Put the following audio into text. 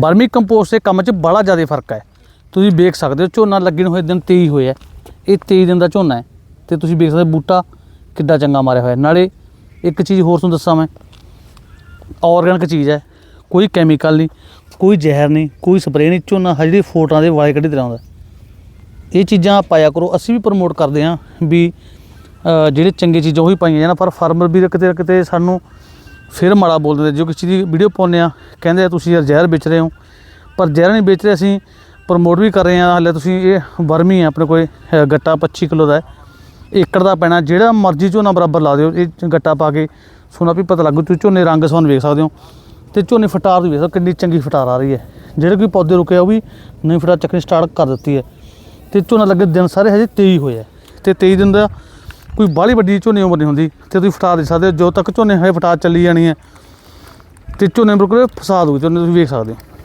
ਬਰਮੀ compost ਦੇ ਕੰਮ 'ਚ ਬੜਾ ਜ਼ਿਆਦਾ ਫ਼ਰਕ ਹੈ। ਤੁਸੀਂ ਵੇਖ ਸਕਦੇ ਹੋ, ਝੋਨਾ ਲੱਗਣ ਹੋਏ ਦਿਨ 23 ਹੋਏ ਆ ਇਹ 23 ਦਿਨ ਦਾ ਝੋਨਾ ਹੈ ਤੇ ਤੁਸੀਂ ਵੇਖ ਸਕਦੇ ਬੂਟਾ ਕਿੱਡਾ ਚੰਗਾ ਮਾਰਿਆ ਹੋਇਆ ਨਾਲੇ ਇੱਕ ਚੀਜ਼ ਹੋਰ ਤੁਹਾਨੂੰ ਦੱਸਾਂ ਮੈਂ ਆਰਗੈਨਿਕ ਚੀਜ਼ ਹੈ। ਕੋਈ ਕੈਮੀਕਲ ਨਹੀਂ, ਕੋਈ ਜ਼ਹਿਰ ਨਹੀਂ, ਕੋਈ ਸਪਰੇਅ ਨਹੀਂ, ਝੋਨਾ ਹਜੇ ਫੋਟਾਂ ਦੇ ਵਾਲੇ ਕੱਢੀ ਤਰ੍ਹਾਂ ਦਾ ਇਹ ਚੀਜ਼ਾਂ ਪਾਇਆ ਕਰੋ, ਅਸੀਂ ਵੀ ਪ੍ਰਮੋਟ ਕਰਦੇ ਹਾਂ ਵੀ ਜਿਹੜੇ ਚੰਗੀ ਚੀਜ਼ਾਂ ਉਹੀ ਪਾਈਆਂ ਜਾਣ, ਪਰ ਫਾਰਮਰ ਵੀ ਕਿਤੇ ਨਾ ਕਿਤੇ ਸਾਨੂੰ ਫਿਰ ਮਾੜਾ ਬੋਲ ਦਿੰਦੇ ਜੋ ਕਿਸੇ ਦੀ ਵੀਡੀਓ ਪਾਉਂਦੇ ਆ ਕਹਿੰਦੇ ਆ ਤੁਸੀਂ ਯਾਰ ਜ਼ਹਿਰ ਵੇਚ ਰਹੇ ਹੋ। ਪਰ ਜ਼ਹਿਰ ਨਹੀਂ ਵੇਚ ਰਹੇ ਅਸੀਂ ਪ੍ਰਮੋਟ ਵੀ ਕਰ ਰਹੇ ਹਾਂ, ਹਾਲੇ ਤੁਸੀਂ ਇਹ ਵਰਮੀ ਹੈ ਆਪਣੇ ਕੋਲ ਗੱਟਾ 25 ਕਿਲੋ ਦਾ ਏਕੜ ਦਾ ਪੈਣਾ, ਜਿਹੜਾ ਮਰਜ਼ੀ ਝੋਨਾ ਬਰਾਬਰ ਲਾ ਦਿਓ, ਇਹ ਗੱਟਾ ਪਾ ਕੇ ਸੋਨਾ ਵੀ ਪਤਾ ਲੱਗੂ, ਤੁਸੀਂ ਝੋਨੇ ਰੰਗ ਸੋਨ ਵੇਖ ਸਕਦੇ ਹੋ। ਤੇ ਝੋਨੇ ਫਟਾਰ ਵੀ ਵੇਖ ਸਕਦੇ ਕਿੰਨੀ ਚੰਗੀ ਫਟਾਰ ਆ ਰਹੀ ਹੈ। ਜਿਹੜੇ ਕੋਈ ਪੌਦੇ ਰੁਕੇ ਉਹ ਵੀ ਨਵੀਂ ਫਟਾਰ ਚੱਕਣੀ ਸਟਾਰਟ ਕਰ ਦਿੱਤੀ ਹੈ। ਤੇ ਝੋਨਾ ਲੱਗੇ ਦਿਨ ਸਾਰੇ ਹਜੇ 23 ਹੋਏ ਆ। ਤੇ 23 ਦਿਨ ਦਾ ਕੋਈ ਬਾਹਲੀ ਵੱਡੀ ਝੋਨੇ ਉਮਰ ਨਹੀਂ ਹੁੰਦੀ ਤੇ ਤੁਸੀਂ ਫਟਾ ਦੇ ਸਕਦੇ ਹੋ। ਜਦੋਂ ਤੱਕ ਝੋਨੇ ਹਜੇ ਫਟਾ ਚੱਲੀ ਜਾਣੀ ਹੈ, ਤੇ ਝੋਨੇ ਬਿਲਕੁਲ ਫਸਾ ਦੂ ਝੋਨੇ ਤੁਸੀਂ ਵੇਖ ਸਕਦੇ ਹੋ।